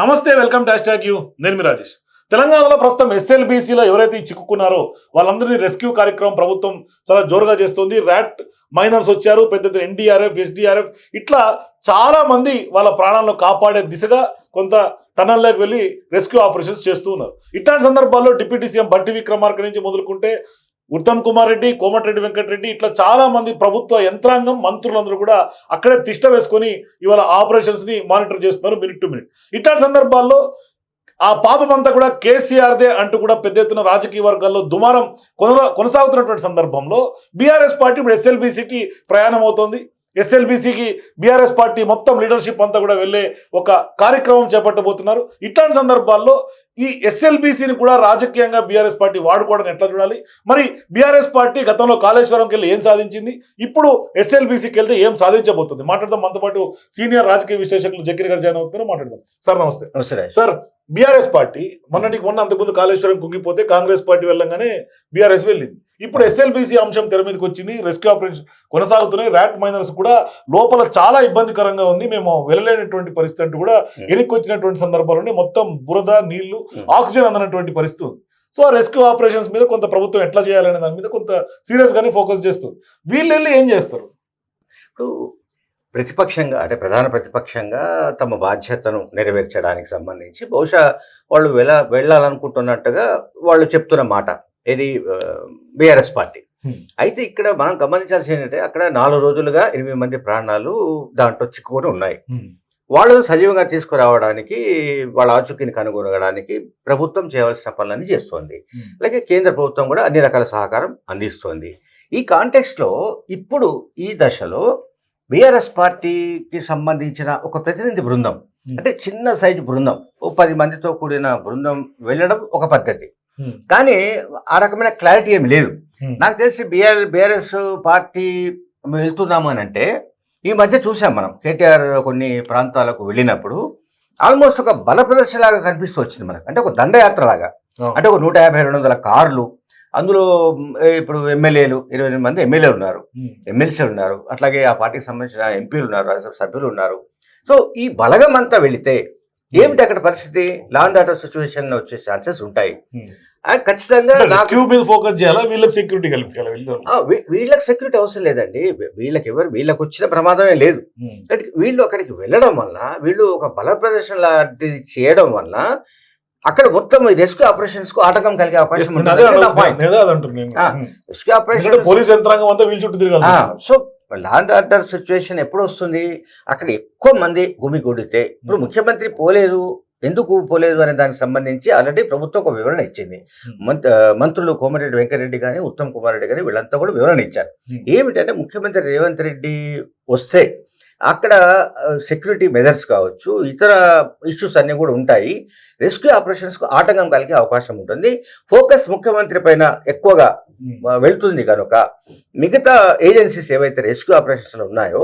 నమస్తే welcome to tax you. నేను మీ రాజేష్. తెలంగాణలో ప్రస్తుతం ఎస్ఎల్బీసీలో ఎవరైతే చిక్కుకున్నారో వాళ్ళందరినీ రెస్క్యూ కార్యక్రమం ప్రభుత్వం చాలా జోరుగా చేస్తుంది. ర్యాట్ మైనర్స్ వచ్చారు పెద్ద పెద్ద ఎన్డీఆర్ఎఫ్ ఎస్డీఆర్ఎఫ్ ఇట్లా చాలా మంది వాళ్ళ ప్రాణాలను కాపాడే దిశగా కొంత టనల్లోకి వెళ్ళి రెస్క్యూ ఆపరేషన్స్ చేస్తూ ఉన్నారు. ఇట్లాంటి సందర్భాల్లో డిప్యూటీ సీఎం బట్టి విక్రమార్క నుంచి మొదలుకుంటే ఉత్తమ్ కుమార్ రెడ్డి కోమటిరెడ్డి వెంకటరెడ్డి ఇట్లా చాలా మంది ప్రభుత్వ యంత్రాంగం మంత్రులందరూ కూడా అక్కడే తిష్ట వేసుకొని ఇవాళ ఆపరేషన్స్ని మానిటర్ చేస్తున్నారు మినిట్ టు మినిట్. ఇట్లాంటి సందర్భాల్లో ఆ పాపం అంతా కూడా కేసీఆర్దే అంటూ కూడా పెద్ద ఎత్తున రాజకీయ వర్గాల్లో దుమారం కొనసాగుతున్నటువంటి సందర్భంలో బీఆర్ఎస్ పార్టీ ఇప్పుడు ఎస్ఎల్బీసీకి ప్రయాణం అవుతోంది ఎస్ఎల్బీసీకి బీఆర్ఎస్ పార్టీ మొత్తం లీడర్షిప్ అంతా కూడా వెళ్ళే ఒక కార్యక్రమం చేపట్టబోతున్నారు. ఇట్లాంటి సందర్భాల్లో ఈ ఎస్ఎల్బీసీని కూడా రాజకీయంగా బీఆర్ఎస్ పార్టీ వాడుకోవడం ఎట్లా చూడాలి? మరి బీఆర్ఎస్ పార్టీ గతంలో కాళేశ్వరంకి వెళ్ళి ఏం సాధించింది? ఇప్పుడు ఎస్ఎల్బీసీకి వెళ్తే ఏం సాధించబోతుంది? మాట్లాడదాం. మనతో పాటు సీనియర్ రాజకీయ విశ్లేషకులు జకీర్ గారు జాయిన్ అవుతున్నారు. మాట్లాడదాం. సార్ నమస్తే. నమస్తే సార్ బీఆర్ఎస్ పార్టీ మొన్నటికి మొన్న అంతకుముందు కాళేశ్వరం కుంగిపోతే కాంగ్రెస్ పార్టీ వెళ్ళంగానే బీఆర్ఎస్ వెళ్ళింది. ఇప్పుడు ఎస్ఎల్బీసీ అంశం తెర మీదకి వచ్చింది. రెస్క్యూ ఆపరేషన్ కొనసాగుతున్నాయి. ర్యాట్ మైనర్స్ కూడా లోపల చాలా ఇబ్బందికరంగా ఉంది. మేము వెళ్ళలేనటువంటి పరిస్థితి అంటూ కూడా వెనక్కి వచ్చినటువంటి సందర్భాలు మొత్తం బురద నీళ్ళు. ఆక్సిజన్ అందనటువంటి పరిస్థితి ఉంది. సో ఆ రెస్క్యూ ఆపరేషన్స్ మీద కొంత ప్రభుత్వం ఎట్లా చేయాలనే దాని మీద కొంత సీరియస్ గానే ఫోకస్ చేస్తుంది. వీళ్ళు వెళ్ళి ఏం చేస్తారు? ఇప్పుడు ప్రతిపక్షంగా అంటే ప్రధాన ప్రతిపక్షంగా తమ బాధ్యతను నెరవేర్చడానికి సంబంధించి బహుశా వాళ్ళు వెళ్ళ వెళ్ళాలనుకుంటున్నట్టుగా వాళ్ళు చెప్తున్న మాట. ఇది బీఆర్ఎస్ పార్టీ. అయితే ఇక్కడ మనం గమనించాల్సి ఏంటంటే అక్కడ నాలుగు రోజులుగా ఎనిమిది మంది ప్రాణాలు దాంట్లో చిక్కుకొని ఉన్నాయి వాళ్ళను సజీవంగా తీసుకురావడానికి వాళ్ళ ఆచూకీని కనుగొనడానికి ప్రభుత్వం చేయవలసిన పనులన్నీ చేస్తోంది. అలాగే కేంద్ర ప్రభుత్వం కూడా అన్ని రకాల సహకారం అందిస్తోంది ఈ కాంటెక్స్ట్లో ఇప్పుడు ఈ దశలో బీఆర్ఎస్ పార్టీకి సంబంధించిన ఒక ప్రతినిధి బృందం. అంటే చిన్న సైజు బృందం ఓ పది మందితో కూడిన బృందం వెళ్ళడం ఒక పద్ధతి. కానీ ఆ రకమైన క్లారిటీ ఏమి లేదు. నాకు తెలిసి బీఆర్ బీఆర్ఎస్ పార్టీ వెళ్తున్నాము అని అంటే ఈ మధ్య చూసాం మనం కేటీఆర్ కొన్ని ప్రాంతాలకు వెళ్ళినప్పుడు ఆల్మోస్ట్ ఒక బల ప్రదర్శనలాగా కనిపిస్తూ వచ్చింది మనకు. అంటే ఒక దండయాత్ర లాగా. అంటే ఒక నూట యాభై రెండు వందల కార్లు అందులో ఇప్పుడు ఎమ్మెల్యేలు ఇరవై ఎనిమిది మంది ఎమ్మెల్యేలు ఉన్నారు. ఎమ్మెల్సీలు ఉన్నారు. అట్లాగే ఆ పార్టీకి సంబంధించిన ఎంపీలు ఉన్నారు రాజ్యసభ సభ్యులు ఉన్నారు. సో ఈ బలగం అంతా వెళితే ఏమిటి అక్కడ పరిస్థితి? లాండ్ ఆర్డర్ సిచ్యువేషన్ వచ్చే ఛాన్సెస్ ఉంటాయి. ఖచ్చితంగా ఫోకస్ చేయాలా? వీళ్ళకి సెక్యూరిటీ వీళ్ళకి సెక్యూరిటీ అవసరం లేదండి. వీళ్ళకి ఎవరు వీళ్ళకి వచ్చిన ప్రమాదమే లేదు. వీళ్ళు అక్కడికి వెళ్ళడం వల్ల వీళ్ళు ఒక బల ప్రదర్శన లాంటిది చేయడం వల్ల అక్కడ మొత్తం రెస్క్యూ ఆపరేషన్స్కు ఆటంకం కలిగే అవకాశం. రెస్క్యూ ఆపరేషన్ పోలీస్ యంత్రాంగం అంతా వీళ్ళు చుట్టూ తిరగాలి సో లాండ్ ఆర్డర్ సిచ్యువేషన్ ఎప్పుడు వస్తుంది? అక్కడ ఎక్కువ మంది గుమిగూడితే. ఇప్పుడు ముఖ్యమంత్రి పోలేదు. ఎందుకు పోలేదు అనే దానికి సంబంధించి ఆల్రెడీ ప్రభుత్వం ఒక వివరణ ఇచ్చింది. మంత్ మంత్రులు కోమటిరెడ్డి వెంకటరెడ్డి కానీ ఉత్తమ్ కుమార్ రెడ్డి కానీ వీళ్ళంతా కూడా వివరణ ఇచ్చారు. Hmm. ఏమిటంటే ముఖ్యమంత్రి రేవంత్ రెడ్డి వస్తే అక్కడ సెక్యూరిటీ మెజర్స్ కావచ్చు ఇతర ఇష్యూస్ అన్నీ కూడా ఉంటాయి. రెస్క్యూ ఆపరేషన్స్కు ఆటంకం కలిగే అవకాశం ఉంటుంది. ఫోకస్ ముఖ్యమంత్రి పైన ఎక్కువగా వెళ్తుంది కనుక మిగతా ఏజెన్సీస్ ఏవైతే రెస్క్యూ ఆపరేషన్స్లో ఉన్నాయో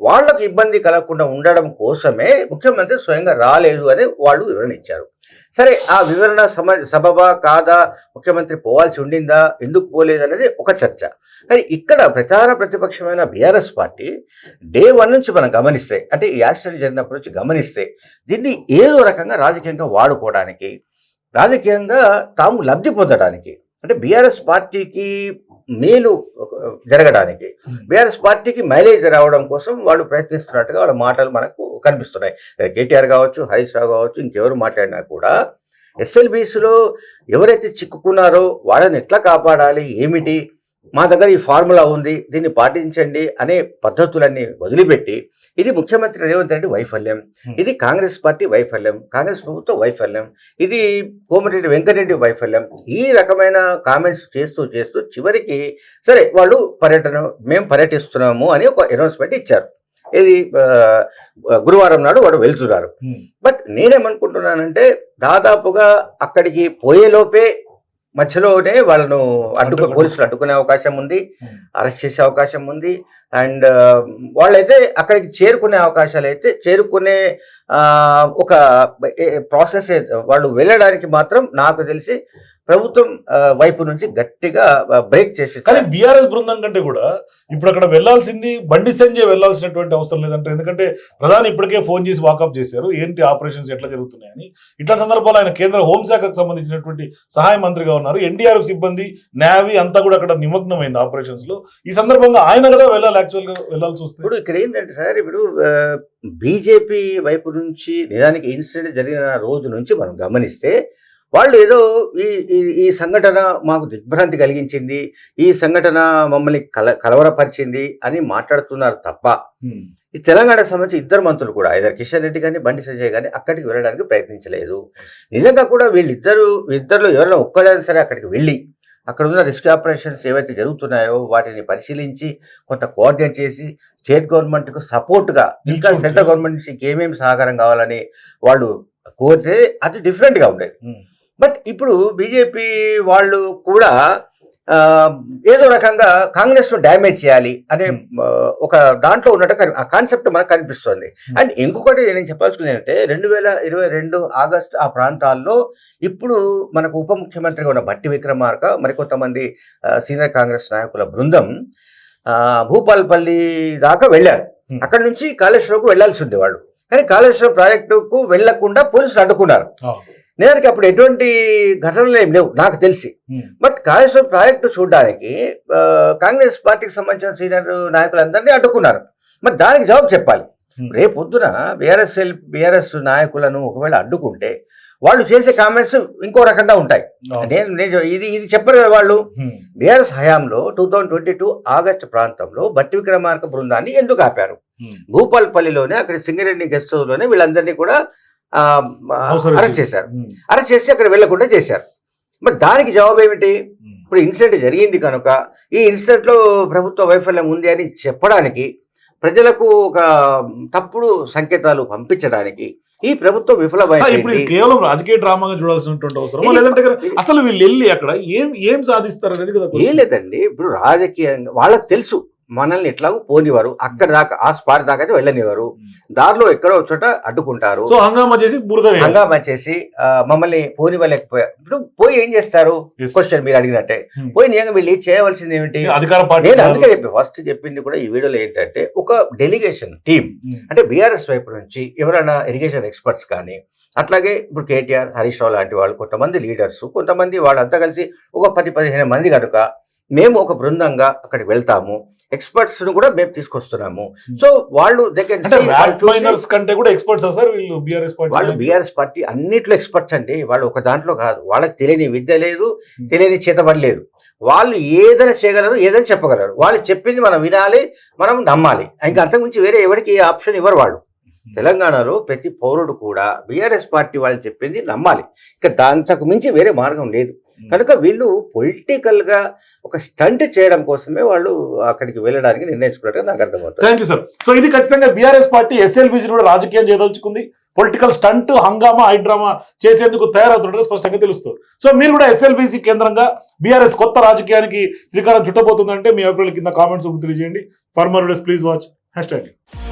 వాళ్ళకు ఇబ్బంది కలగకుండా ఉండడం కోసమే ముఖ్యమంత్రి స్వయంగా రాలేదు అని వాళ్ళు వివరణ ఇచ్చారు. సరే ఆ వివరణ సమ సబబా కాదా? ముఖ్యమంత్రి పోవాల్సి ఉండిందా? ఎందుకు పోలేదు అనేది ఒక చర్చ. కానీ ఇక్కడ ప్రచార ప్రతిపక్షమైన బీఆర్ఎస్ పార్టీ డే వన్ నుంచి మనం గమనిస్తే అంటే ఈ యాక్సిడెంట్ జరిగినప్పటి నుంచి గమనిస్తే దీన్ని ఏదో రకంగా రాజకీయంగా వాడుకోవడానికి రాజకీయంగా తాము లబ్ధి పొందడానికి అంటే బీఆర్ఎస్ పార్టీకి మేలు జరగడానికి. బీఆర్ఎస్ పార్టీకి మైలేజ్ రావడం కోసం వాళ్ళు ప్రయత్నిస్తున్నట్టుగా వాళ్ళ మాటలు మనకు కనిపిస్తున్నాయి. కేటీఆర్ కావచ్చు హరీష్ రావు కావచ్చు ఇంకెవరు మాట్లాడినా కూడా ఎస్ఎల్బీసీలో ఎవరైతే చిక్కుకున్నారో వాళ్ళని ఎట్లా కాపాడాలి ఏమిటి? మా దగ్గర ఈ ఫార్ములా ఉంది దీన్ని పాటించండి అనే పద్ధతులన్నీ వదిలిపెట్టి ఇది ముఖ్యమంత్రి రేవంత్ రెడ్డి వైఫల్యం. ఇది కాంగ్రెస్ పార్టీ వైఫల్యం కాంగ్రెస్ ప్రభుత్వం వైఫల్యం ఇది కోమటిరెడ్డి వెంకటరెడ్డి వైఫల్యం. ఈ రకమైన కామెంట్స్ చేస్తూ చేస్తూ చివరికి సరే వాళ్ళు పర్యటన మేము పర్యటిస్తున్నాము అని ఒక అనౌన్స్మెంట్ ఇచ్చారు. ఇది గురువారం నాడు వాడు వెళ్తున్నారు. బట్ నేనేమనుకుంటున్నానంటే దాదాపుగా అక్కడికి పోయేలోపే మధ్యలోనే వాళ్ళను అడ్డుకు. పోలీసులు అడ్డుకునే అవకాశం ఉంది అరెస్ట్ చేసే అవకాశం ఉంది అండ్ వాళ్ళైతే అక్కడికి చేరుకునే అవకాశాలు అయితే చేరుకునే ఒక ప్రాసెస్ వాళ్ళు వెళ్ళడానికి మాత్రం నాకు తెలిసి ప్రభుత్వం వైపు నుంచి గట్టిగా బ్రేక్ చేసి కానీ బీఆర్ఎస్ బృందం కంటే కూడా ఇప్పుడు అక్కడ వెళ్ళాల్సింది బండి సంజయ్ వెళ్ళాల్సినటువంటి అవసరం లేదంటే ఎందుకంటే ప్రధాని ఇప్పటికే ఫోన్ చేసి వాకప్ చేశారు. ఏంటి ఆపరేషన్స్ ఎట్లా జరుగుతున్నాయని. ఇట్లా సందర్భాల్లో ఆయన కేంద్ర హోంశాఖకు సంబంధించినటువంటి సహాయ మంత్రిగా ఉన్నారు. ఎన్డీఆర్ఎఫ్ సిబ్బంది నేవీ అంతా కూడా అక్కడ నిమగ్నమైంది ఆపరేషన్స్లో ఈ సందర్భంగా ఆయన కూడా వెళ్ళాలి యాక్చువల్గా వెళ్ళాల్సి వస్తే. ఇప్పుడు ఇక్కడ ఏంటంటే సార్ ఇప్పుడు బీజేపీ వైపు నుంచి నిజానికి ఇన్సిడెంట్ జరిగిన రోజు నుంచి మనం గమనిస్తే వాళ్ళు ఏదో ఈ ఈ- సంఘటన మాకు దిగ్భ్రాంతి కలిగించింది ఈ సంఘటన మమ్మల్ని కల కలవరపరిచింది అని మాట్లాడుతున్నారు తప్ప. ఈ తెలంగాణకు సంబంధించి ఇద్దరు మంత్రులు కూడా ఐదర్ కిషన్ రెడ్డి కానీ బండి సంజయ్ కానీ అక్కడికి వెళ్ళడానికి ప్రయత్నించలేదు నిజంగా కూడా వీళ్ళిద్దరు ఇద్దరు ఎవరైనా ఒక్కడైనా సరే అక్కడికి వెళ్ళి అక్కడ ఉన్న రిస్క్ ఆపరేషన్స్ ఏవైతే జరుగుతున్నాయో వాటిని పరిశీలించి కొంత కోఆర్డినేట్ చేసి స్టేట్ గవర్నమెంట్కు సపోర్ట్గా ఇంకా. సెంట్రల్ గవర్నమెంట్ నుంచి ఏమేమి సహకారం కావాలని వాళ్ళు కోరితే అది డిఫరెంట్గా ఉండేది. బట్ ఇప్పుడు బీజేపీ వాళ్ళు కూడా ఏదో రకంగా కాంగ్రెస్ను డ్యామేజ్ చేయాలి అనే Hmm. ఒక దాంట్లో ఉన్నట్టు ఆ కాన్సెప్ట్ మనకు కనిపిస్తుంది Hmm. అండ్ ఇంకొకటి నేను చెప్పాల్సింది ఏంటంటే రెండు వేల ఇరవై రెండు ఆగస్ట్ ఆ ప్రాంతాల్లో ఇప్పుడు మనకు ఉప ముఖ్యమంత్రిగా ఉన్న భట్టి విక్రమార్క మరికొంతమంది సీనియర్ కాంగ్రెస్ నాయకుల బృందం ఆ, భూపాల్పల్లి దాకా వెళ్ళారు Hmm. అక్కడ నుంచి కాళేశ్వరంకు వెళ్ళాల్సి ఉంది వాళ్ళు కానీ కాళేశ్వరం ప్రాజెక్టుకు వెళ్ళకుండా పోలీసులు అడ్డుకున్నారు. నిజానికి అప్పుడు ఎటువంటి ఘటనలు ఏం లేవు నాకు తెలిసి. బట్ కాళేశ్వరం ప్రాజెక్టు చూడడానికి కాంగ్రెస్ పార్టీకి సంబంధించిన సీనియర్ నాయకులందరినీ అడ్డుకున్నారు మరి దానికి జవాబు చెప్పాలి Hmm. రేపు పొద్దున బీఆర్ఎస్ బీఆర్ఎస్ నాయకులను ఒకవేళ అడ్డుకుంటే వాళ్ళు చేసే కామెంట్స్ ఇంకో రకంగా ఉంటాయి. నేను నేను ఇది ఇది చెప్పరు కదా వాళ్ళు. బీఆర్ఎస్ హయాంలో two thousand twenty two August ప్రాంతంలో బట్టి విక్రమార్క బృందాన్ని ఎందుకు ఆపారు. భూపాల్పల్లిలోనే అక్కడ సింగరేణి గెస్ట్ హౌస్లోనే వీళ్ళందరినీ కూడా అరెస్ట్. చేశారు. అరెస్ట్ చేసి అక్కడ వెళ్ళకుండా చేశారు మరి దానికి జవాబు ఏమిటి. ఇప్పుడు ఇన్సిడెంట్ జరిగింది కనుక ఈ ఇన్సిడెంట్లో ప్రభుత్వ వైఫల్యం ఉంది అని చెప్పడానికి ప్రజలకు ఒక తప్పుడు సంకేతాలు పంపించడానికి ఈ ప్రభుత్వం విఫలమైంది కేవలం రాజకీయ డ్రామాగా చూడాల్సినటువంటి అవసరం లేదంటే అసలు వీళ్ళు వెళ్ళి అక్కడ ఏం ఏం సాధిస్తారు అనేది కదా ఏం. లేదండి ఇప్పుడు రాజకీయంగా వాళ్ళకి తెలుసు మనల్ని ఎట్లాగో పోనివారు అక్కడ దాకా ఆ స్పాట్ దాకా అయితే వెళ్ళనివారు దారిలో ఎక్కడో చోట అడ్డుకుంటారు. సో హంగామా చేసి. హంగామా చేసి మమ్మల్ని పోనివ్వలేకపోయారు ఇప్పుడు పోయి ఏం చేస్తారు. క్వశ్చన్ మీరు అడిగినట్టే. పోయి నిజంగా వీళ్ళు చేయవలసింది ఏమిటి? నేను అందుకే చెప్పి ఫస్ట్ చెప్పింది కూడా ఈ వీడియోలో ఏంటంటే ఒక డెలిగేషన్ టీం. అంటే బీఆర్ఎస్ వైపు నుంచి ఎవరైనా ఇరిగేషన్ ఎక్స్పర్ట్స్ కానీ అట్లాగే ఇప్పుడు కేటీఆర్ హరీష్ రావు లాంటి వాళ్ళు కొంతమంది లీడర్స్ కొంతమంది వాళ్ళంతా కలిసి ఒక పది పదిహేను మంది కనుక మేము ఒక బృందంగా అక్కడికి వెళ్తాము. ఎక్స్పర్ట్స్ను కూడా మేము తీసుకొస్తున్నాము. సో వాళ్ళు ర్యాట్ మైనర్స్ కంటే కూడా ఎక్స్పర్ట్స్ సార్? వీళ్ళు బీఆర్ఎస్ వాళ్ళు పార్టీ బీఆర్ఎస్ పార్టీ అన్నిట్లో ఎక్స్పర్ట్స్ అండి. వాళ్ళు ఒక దాంట్లో కాదు. వాళ్ళకి తెలియని విద్య లేదు Hmm. తెలియని చేతబడి లేదు. వాళ్ళు ఏదైనా చేయగలరు ఏదైనా చెప్పగలరు. వాళ్ళు చెప్పింది మనం వినాలి మనం నమ్మాలి. ఇంకా అంతకుమించి వేరే ఎవరికి ఆప్షన్ ఇవ్వరు వాళ్ళు. తెలంగాణలో ప్రతి పౌరుడు కూడా బీఆర్ఎస్ పార్టీ వాళ్ళు చెప్పింది నమ్మాలి. ఇక దాంతకు మించి వేరే మార్గం లేదు. కనుక వీళ్ళు పొలిటికల్గా ఒక స్టంట్ చేయడం కోసమే వాళ్ళు అక్కడికి వెళ్ళడానికి నిర్ణయించుకున్నట్టుగా నాకు అర్థమవుతుంది. థ్యాంక్ యూ సార్ సో ఇది ఖచ్చితంగా బీఆర్ఎస్ పార్టీ ఎస్ఎల్బిసి కూడా రాజకీయం చేయదలుచుకుంది పొలిటికల్ స్టంట్ హంగామా హైడ్రామా చేసేందుకు తయారవుతుంటే స్పష్టంగా తెలుస్తుంది. సో మీరు కూడా ఎస్ఎల్బిసి కేంద్రంగా బీఆర్ఎస్ కొత్త రాజకీయానికి శ్రీకారం చుట్టబోతుందంటే మీ అభిప్రాయాల కింద కామెంట్స్ తెలియజేయండి. Farmer please watch hashtag